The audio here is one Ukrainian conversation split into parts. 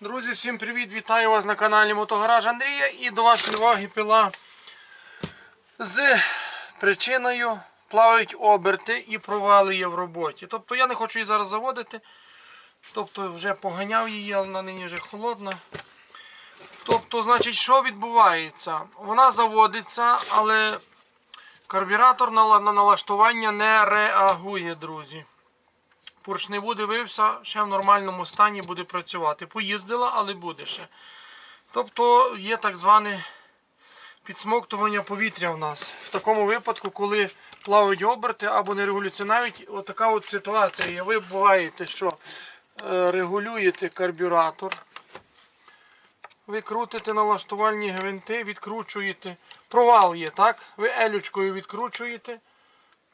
Друзі, всім привіт! Вітаю вас на каналі Мотогараж Андрія і до вашої уваги пила з причиною плавають оберти і провали є в роботі. Тобто я не хочу її зараз заводити. Тобто вже поганяв її, але вона нині вже холодна. Тобто, значить, що відбувається? Вона заводиться, але карбюратор на на налаштування не реагує, друзі. Поршневу дивився, ще в нормальному стані буде працювати. Поїздила, але буде ще. Тобто є так зване підсмоктування повітря в нас. В такому випадку, коли плавають оберти або не регулюються, навіть отака от ситуація є. Ви буваєте, що е, регулюєте карбюратор. Ви крутите налаштувальні гвинти, відкручуєте. Провал є, так? Ви елючкою відкручуєте.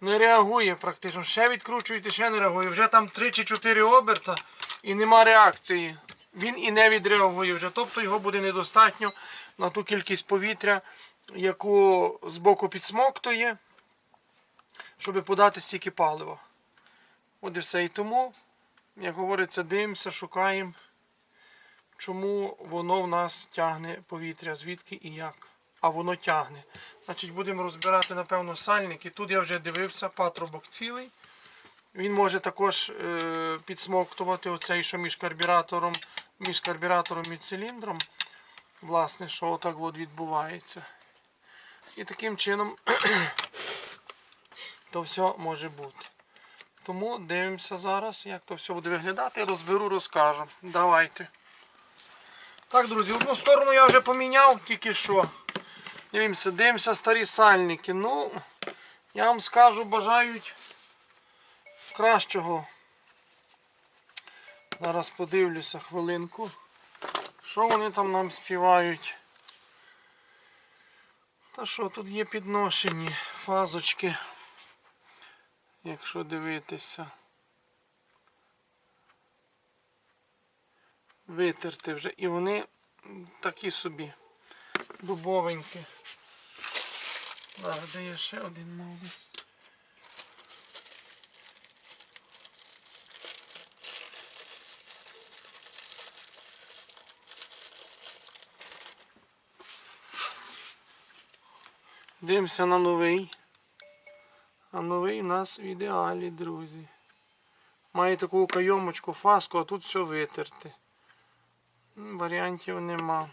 Не реагує практично. Ще відкручуєте, ще не реагує. Вже там 3 чи 4 оберта і нема реакції. Він і не відреагує вже. Тобто його буде недостатньо на ту кількість повітря, яку з боку підсмоктує, щоб подати стільки палива. От і все. І тому, як говориться, дивимося, шукаємо, чому воно в нас тягне повітря, звідки і як. А воно тягне. Значить, будемо розбирати, напевно, сальник. І тут я вже дивився, патрубок цілий. Він може також е, підсмоктувати оцей, що між карбюратором, між карбюратором і циліндром. Власне, що отак от відбувається. І таким чином то все може бути. Тому дивимося зараз, як то все буде виглядати. Розберу, розкажу. Давайте. Так, друзі, одну сторону я вже поміняв, тільки що. Дивимося, дивимося старі сальники. Ну, я вам скажу, бажають кращого. Зараз подивлюся хвилинку. Що вони там нам співають? Та що, тут є підношені фазочки, якщо дивитися. Витерти вже. І вони такі собі дубовенькі. Зараз, де є ще один молодець. Дивимося на новий. А новий у нас в ідеалі, друзі. Має таку кайомочку, фаску, а тут все витерти. Варіантів нема.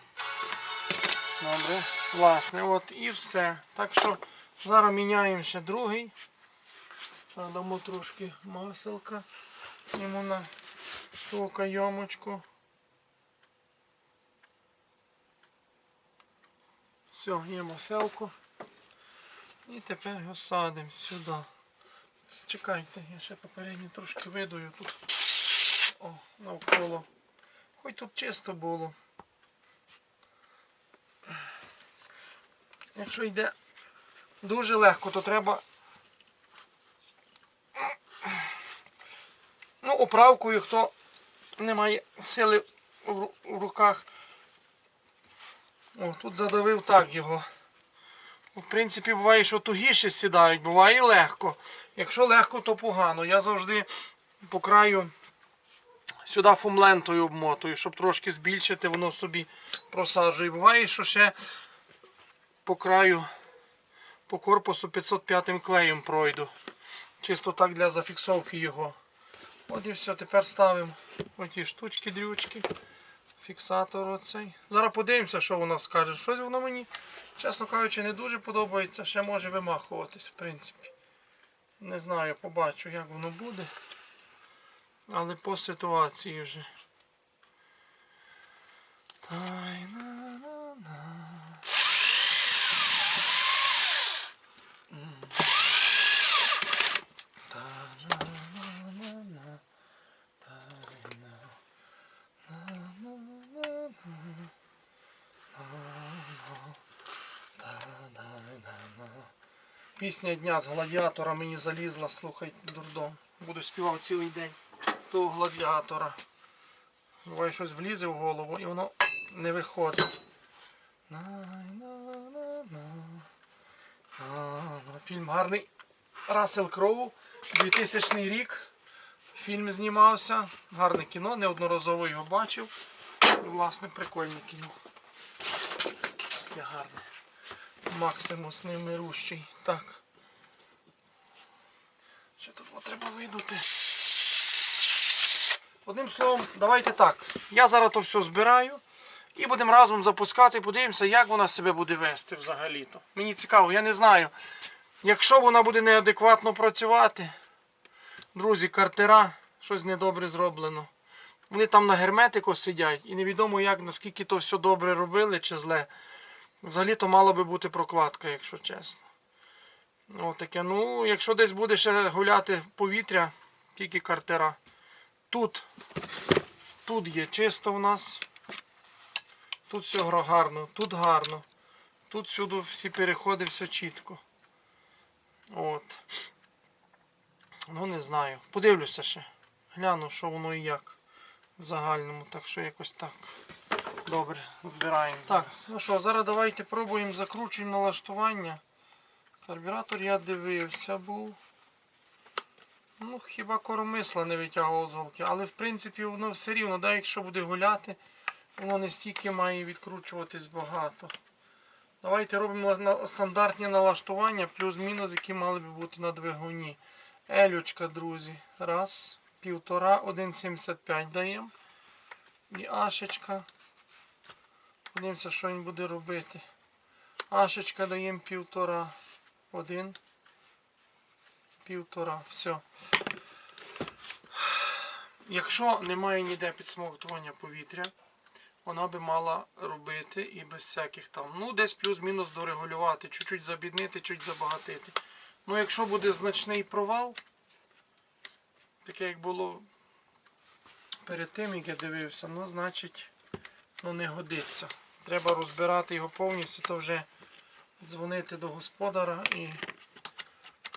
Добре. Власне, от і все. Так що зараз міняємо ще другий. Дамо трошки маселка йому на ту кайомочку. Все, є маселку. І тепер його садимо сюди. Чекайте, я ще попередньо трошки видую тут. О, навколо. Хоч тут чисто було. Якщо йде дуже легко, то треба ну, оправкою, хто не має сили в руках. О, тут задавив так його. В принципі, буває, що тугіше сідають, буває і легко. Якщо легко, то погано. Я завжди по краю сюди фумлентою обмотую, щоб трошки збільшити, воно собі просаджує. Буває, що ще по краю, по корпусу 505 клеєм пройду. Чисто так для зафіксовки його. От і все, тепер ставимо оті штучки, дрючки. Фіксатор оцей. Зараз подивимося, що воно скаже. Щось воно мені, чесно кажучи, не дуже подобається. Ще може вимахуватись, в принципі. Не знаю, побачу, як воно буде. Але по ситуації вже. Тай-на-на-на. Пісня дня з гладіатора мені залізла, слухай, дурдом. Буду співав цілий день того гладіатора. Буває щось влізе в голову і воно не виходить. А, Фільм гарний. Рассел Кроу, 2000 рік. Фільм знімався. Гарне кіно, неодноразово його бачив. власне прикольне кіно. Таке гарне. Максимус невмирущий. Так. Ще тут треба видути. Одним словом, давайте так. Я зараз то все збираю і будемо разом запускати, подивимося, як вона себе буде вести взагалі-то. Мені цікаво, я не знаю. Якщо вона буде неадекватно працювати, друзі, картера, щось недобре зроблено. Вони там на герметику сидять і невідомо як, наскільки то все добре робили чи зле. Взагалі-то мала би бути прокладка, якщо чесно. О, таке. Ну, якщо десь буде ще гуляти повітря, тільки картера. Тут, тут є чисто в нас. Тут все гарно, тут гарно. Тут всюди всі переходи, все чітко. От. Ну не знаю. Подивлюся ще. Гляну, що воно і як в загальному. Так що якось так. Добре, збираємо. Так, ну що, зараз давайте пробуємо закручуємо налаштування. Карбюратор я дивився був. Ну, хіба коромисла не витягував з голки, але в принципі воно все рівно, да, якщо буде гуляти, воно не стільки має відкручуватись багато. Давайте робимо стандартні налаштування, плюс-мінус, які мали би бути на двигуні. Елючка, друзі. Раз, півтора, 1,75 даємо. І ашечка. Подивимося, що він буде робити. Ашечка даємо півтора. Один. Півтора. Все. Якщо немає ніде підсмоктування повітря, вона би мала робити і без всяких там. Ну, десь плюс-мінус дорегулювати, чуть-чуть забіднити, чуть забагатити. Ну, якщо буде значний провал, таке як було перед тим, як я дивився, ну, значить, ну не годиться. Треба розбирати його повністю, то вже дзвонити до господара і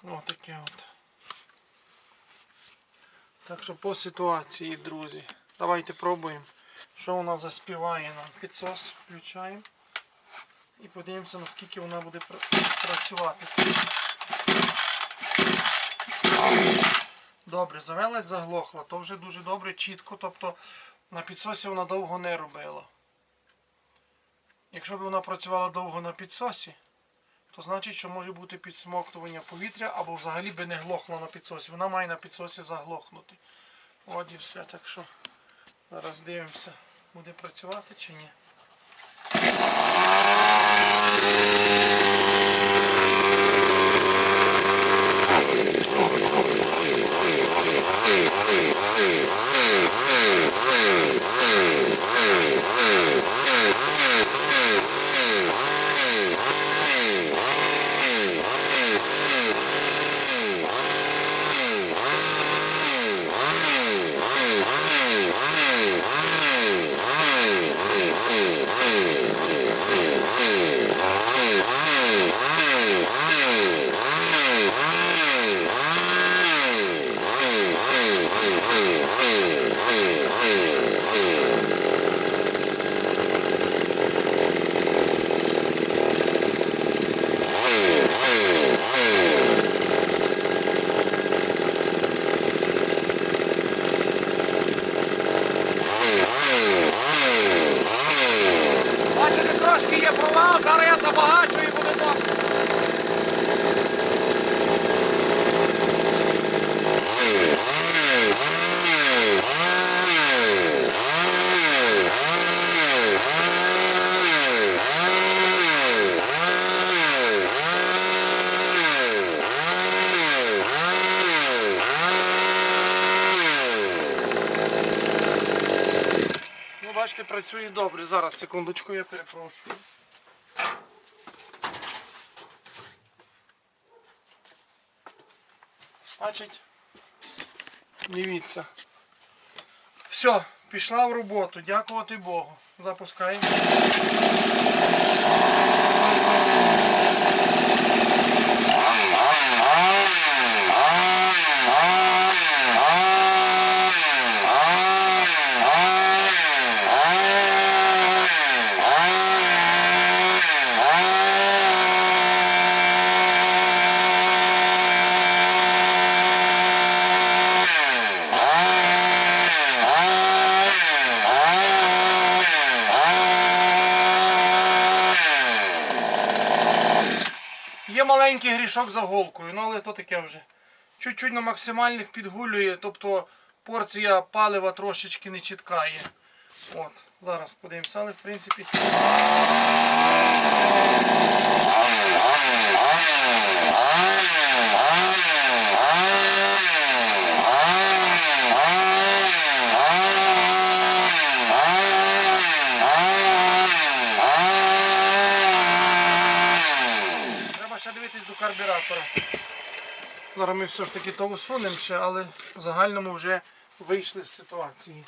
отаке от. Так що по ситуації, друзі. Давайте пробуємо, що вона заспіває нам. Підсос включаємо і подивимося, наскільки вона буде пр- працювати. Добре, завелась, заглохла, то вже дуже добре, чітко, тобто на підсосі вона довго не робила. Якщо б вона працювала довго на підсосі, то значить, що може бути підсмоктування повітря або взагалі би не глохла на підсосі. Вона має на підсосі заглохнути. От і все. Так що зараз дивимося, буде працювати чи ні. Працює добре. Зараз, секундочку, я перепрошую. Значить, дивіться. Все, пішла в роботу. Дякувати Богу. Запускаємо. Маленький грішок за голкою, ну але то таке вже. Чуть-чуть на максимальних підгулює, тобто порція палива трошечки не чіткає. От, зараз подивимося, але в принципі. Треба ще дивитись до карбюратора. Зараз ми все ж таки то усунемо ще, але в загальному вже вийшли з ситуації.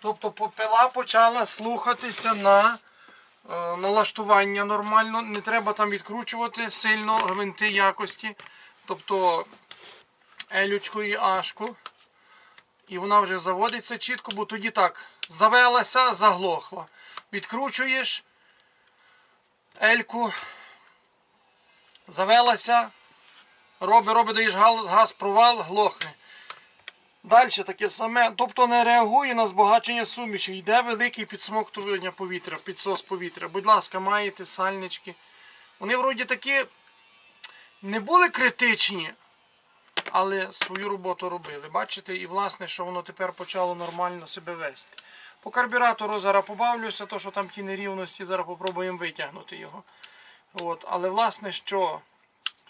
Тобто попила почала слухатися на е, налаштування нормально, не треба там відкручувати сильно гвинти якості. Тобто елючку і ашку. І вона вже заводиться чітко, бо тоді так завелася, заглохла. Відкручуєш ельку, завелася, роби, роби, даєш газ, провал, глохне. Далі таке саме, тобто не реагує на збагачення суміші. Йде великий підсмоктування повітря, підсос повітря. Будь ласка, маєте сальнички. Вони вроді такі не були критичні, але свою роботу робили. Бачите, і власне, що воно тепер почало нормально себе вести. По карбюратору зараз побавлюся, то що там ті нерівності, зараз попробуємо витягнути його. От. Але власне, що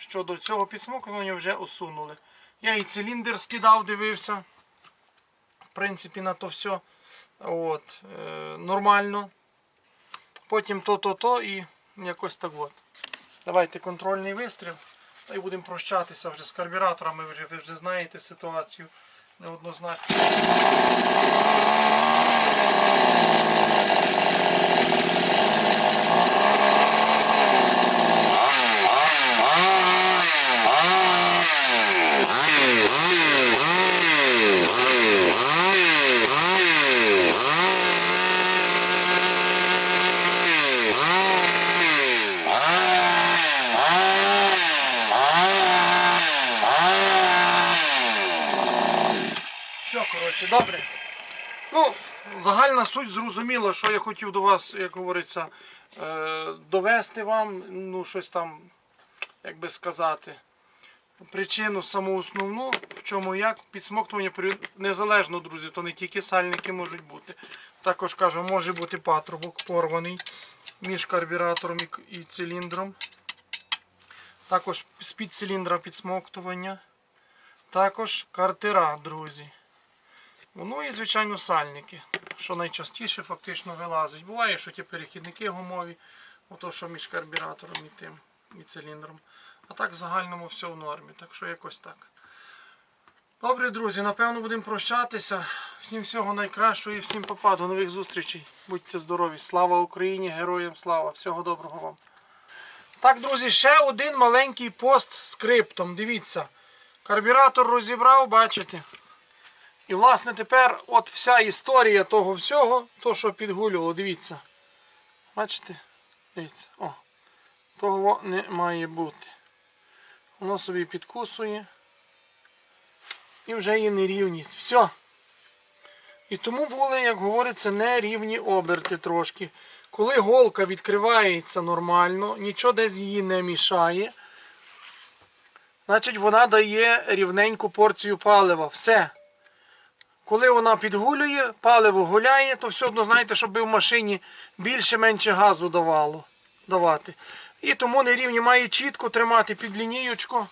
щодо цього підсмокування вже усунули. Я і циліндр скидав, дивився. В принципі, на то все. От, е, нормально. Потім то-то-то і якось так от. Давайте контрольний вистріл. Й будемо прощатися вже з карбюраторами. Вже, ви вже знаєте ситуацію неоднозначно. Все, коротше, добре. Ну, загальна суть зрозуміла, що я хотів до вас, як говориться, е, довести вам, ну, щось там, як би сказати, причину саму основну, в чому як підсмоктування незалежно, друзі, то не тільки сальники можуть бути. Також кажу, може бути патрубок порваний між карбюратором і, циліндром. Також з-під циліндра підсмоктування. Також картера, друзі. Ну і, звичайно, сальники, що найчастіше фактично вилазить. Буває, що ті перехідники гумові, ото що між карбюратором і тим, і циліндром. А так в загальному все в нормі. Так що якось так. Добре, друзі, напевно будемо прощатися. Всім всього найкращого і всім попа. До нових зустрічей. Будьте здорові. Слава Україні, героям слава! Всього доброго вам. Так, друзі, ще один маленький пост скриптом. Дивіться. Карбюратор розібрав, бачите. І власне тепер от вся історія того всього, то що підгулювало, дивіться. Бачите? Дивіться. О. Того не має бути. Воно собі підкусує. І вже є нерівність. Все. І тому були, як говориться, нерівні оберти трошки. Коли голка відкривається нормально, нічого десь її не мішає. Значить вона дає рівненьку порцію палива. Все. Коли вона підгулює, паливо гуляє, то все одно знаєте, щоб в машині більше-менше газу давало, давати. І тому нерівні має чітко тримати під лінієчку.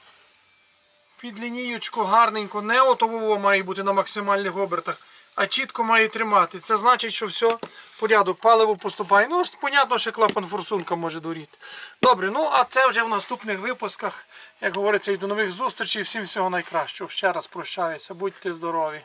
Під лінієчку гарненько, не отовово має бути на максимальних обертах, а чітко має тримати. Це значить, що все, порядок, паливо поступає. Ну, понятно, що клапан форсунка може доріти. Добре, ну а це вже в наступних випусках. Як говориться, і до нових зустрічей. Всім всього найкращого. Ще раз прощаюся. Будьте здорові.